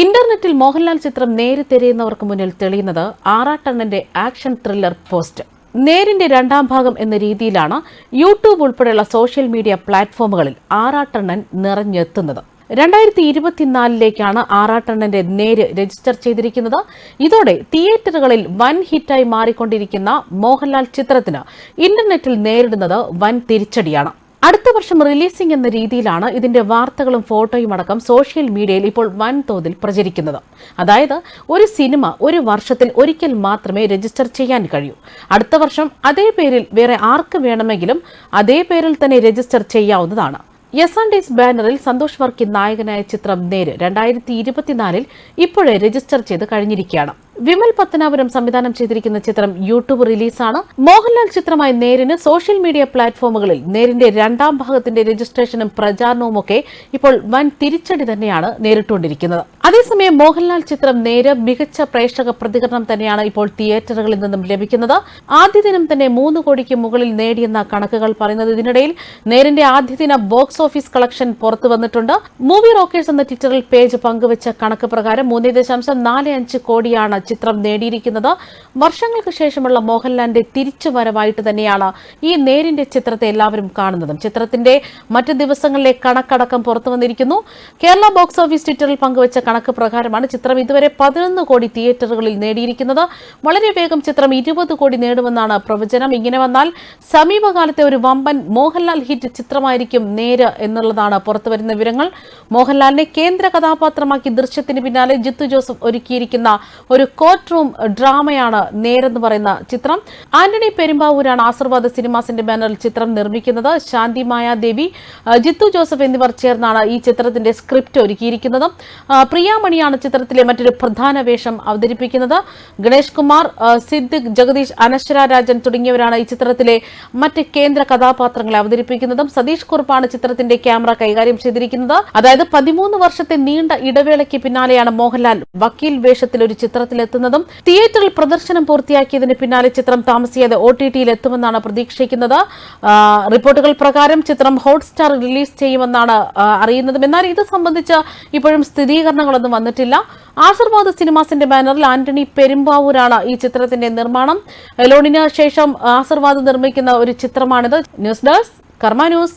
ഇന്റർനെറ്റിൽ മോഹൻലാൽ ചിത്രം നേരിത്തെരിയുന്നവർക്ക് മുന്നിൽ തെളിയുന്നത് ആറാട്ടണ്ണന്റെ ആക്ഷൻ ത്രില്ലർ പോസ്റ്റ്. നേരിന്റെ രണ്ടാം ഭാഗം എന്ന രീതിയിലാണ് യൂട്യൂബ് ഉൾപ്പെടെയുള്ള സോഷ്യൽ മീഡിയ പ്ലാറ്റ്ഫോമുകളിൽ ആറാട്ടണ്ണൻ നിറഞ്ഞെത്തുന്നത്. രണ്ടായിരത്തി ഇരുപത്തിനാലിലേക്കാണ് ആറാട്ടണ്ണന്റെ നേര് രജിസ്റ്റർ ചെയ്തിരിക്കുന്നത്. ഇതോടെ തിയേറ്ററുകളിൽ വൻ ഹിറ്റായി മാറിക്കൊണ്ടിരിക്കുന്ന മോഹൻലാൽ ചിത്രത്തിന് ഇന്റർനെറ്റിൽ നേരിടുന്നത് വൻ തിരിച്ചടിയാണ്. അടുത്ത വർഷം റിലീസിംഗ് എന്ന രീതിയിലാണ് ഇതിന്റെ വാർത്തകളും ഫോട്ടോയും അടക്കം സോഷ്യൽ മീഡിയയിൽ ഇപ്പോൾ വൻതോതിൽ പ്രചരിക്കുന്നത്. അതായത് ഒരു സിനിമ ഒരു വർഷത്തിൽ ഒരിക്കൽ മാത്രമേ രജിസ്റ്റർ ചെയ്യാൻ കഴിയൂ. അടുത്ത വർഷം അതേ പേരിൽ വേറെ ആർക്ക് വേണമെങ്കിലും അതേ പേരിൽ തന്നെ രജിസ്റ്റർ ചെയ്യാവുന്നതാണ്. യെസ് ആൻഡ് ഡേസ് ബാനറിൽ സന്തോഷ് വർക്കി നായകനായ ചിത്രം നേര് രണ്ടായിരത്തി ഇരുപത്തിനാലിൽ ഇപ്പോഴേ രജിസ്റ്റർ ചെയ്ത് കഴിഞ്ഞിരിക്കുകയാണ്. വിമൽ പത്തനാപുരം സംവിധാനം ചെയ്തിരിക്കുന്ന ചിത്രം യൂട്യൂബ് റിലീസാണ്. മോഹൻലാൽ ചിത്രമായ നേരിന് സോഷ്യൽ മീഡിയ പ്ലാറ്റ്ഫോമുകളിൽ നേരിന്റെ രണ്ടാം ഭാഗത്തിന്റെ രജിസ്ട്രേഷനും പ്രചാരണവും ഒക്കെ ഇപ്പോൾ വൻ തിരിച്ചടി തന്നെയാണ് നേരിട്ടുകൊണ്ടിരിക്കുന്നത്. അതേസമയം മോഹൻലാൽ ചിത്രം നേര് മികച്ച പ്രേക്ഷക പ്രതികരണം തന്നെയാണ് ഇപ്പോൾ തിയേറ്ററുകളിൽ നിന്നും ലഭിക്കുന്നത്. ആദ്യ ദിനം തന്നെ മൂന്ന് കോടിക്ക് മുകളിൽ നേടിയെന്ന കണക്കുകൾ പറയുന്നത് ഇതിനിടയിൽ നേരിന്റെ ആദ്യ ദിന ബോക്സ് ഓഫീസ് കളക്ഷൻ പുറത്തു വന്നിട്ടുണ്ട്. മൂവി റോക്കേഴ്സ് എന്ന ട്വിറ്ററിൽ പേജ് പങ്കുവച്ച കണക്ക് പ്രകാരം മൂന്ന് ദശാംശം നാല് അഞ്ച് കോടിയാണ് ചിത്രം നേടിയിരിക്കുന്നത്. വർഷങ്ങൾക്ക് ശേഷമുള്ള മോഹൻലാലിന്റെ തിരിച്ചുവരവായിട്ട് തന്നെയാണ് ഈ നേരിന്റെ ചിത്രത്തെ എല്ലാവരും കാണുന്നതും. ചിത്രത്തിന്റെ മറ്റു ദിവസങ്ങളിലെ കണക്കടക്കം പുറത്തു വന്നിരിക്കുന്നു. കേരള ബോക്സ് ഓഫീസ് ട്വിറ്ററിൽ പങ്കുവച്ച കണക്ക് പ്രകാരമാണ് ചിത്രം ഇതുവരെ പതിനൊന്ന് കോടി തിയേറ്ററുകളിൽ നേടിയിരിക്കുന്നത്. വളരെ വേഗം ചിത്രം ഇരുപത് കോടി നേടുമെന്നാണ് പ്രവചനം. ഇങ്ങനെ വന്നാൽ സമീപകാലത്തെ ഒരു വമ്പൻ മോഹൻലാൽ ഹിറ്റ് ചിത്രമായിരിക്കും നേര് എന്നുള്ളതാണ് പുറത്തുവരുന്ന വിവരങ്ങൾ. മോഹൻലാലിനെ കേന്ദ്ര കഥാപാത്രമാക്കി ദൃശ്യത്തിന് പിന്നാലെ ജിത്തു ജോസഫ് ഒരുക്കിയിരിക്കുന്ന ഒരു കോർട്ട് റൂം ഡ്രാമയാണ് നേരെന്ന് പറയുന്ന ചിത്രം. ആന്റണി പെരുമ്പാവൂരാണ് ആശീർവാദ സിനിമാസിന്റെ ബാനറിൽ ചിത്രം നിർമ്മിക്കുന്നത്. ശാന്തി മായാദേവി ജിത്തു ജോസഫ് എന്നിവർ ചേർന്നാണ് ഈ ചിത്രത്തിന്റെ സ്ക്രിപ്റ്റ് ഒരുക്കിയിരിക്കുന്നത്. പ്രിയാമണിയാണ് ചിത്രത്തിലെ മറ്റൊരു പ്രധാന വേഷം അവതരിപ്പിക്കുന്നത്. ഗണേഷ് കുമാർ സിദ്ദിഖ് ജഗദീഷ് അനശ്വര രാജൻ തുടങ്ങിയവരാണ് ഈ ചിത്രത്തിലെ മറ്റ് കേന്ദ്ര കഥാപാത്രങ്ങളെ അവതരിപ്പിക്കുന്നതും. സതീഷ് കുറുപ്പാണ് ചിത്രത്തിന്റെ ക്യാമറ കൈകാര്യം ചെയ്തിരിക്കുന്നത്. അതായത് പതിമൂന്ന് വർഷത്തെ നീണ്ട ഇടവേളയ്ക്ക് പിന്നാലെയാണ് മോഹൻലാൽ വക്കീൽ വേഷത്തിൽ ഒരു ചിത്രത്തിലെത്തുന്നതും തിയേറ്ററിൽ പ്രദർശനം പൂർത്തിയാക്കിയതിന് പിന്നാലെ ചിത്രം താമസിയാതെ ഒ ടി ടിയിൽ എത്തുമെന്നാണ് പ്രതീക്ഷിക്കുന്നത്. റിപ്പോർട്ടുകൾ പ്രകാരം ചിത്രം ഹോട്ട്സ്റ്റാർ റിലീസ് ചെയ്യുമെന്നാണ് അറിയുന്നത്. എന്നാൽ ഇത് സംബന്ധിച്ച് ഇപ്പോഴും സ്ഥിരീകരണങ്ങളൊന്നും വന്നിട്ടില്ല. ആശീർവാദ് സിനിമാസിന്റെ ബാനറിൽ ആന്റണി പെരുമ്പാവൂരാണ് ഈ ചിത്രത്തിന്റെ നിർമ്മാണം. എലോണിന് ശേഷം ആശീർവാദ് നിർമ്മിക്കുന്ന ഒരു ചിത്രമാണിത്. News desk Karma news.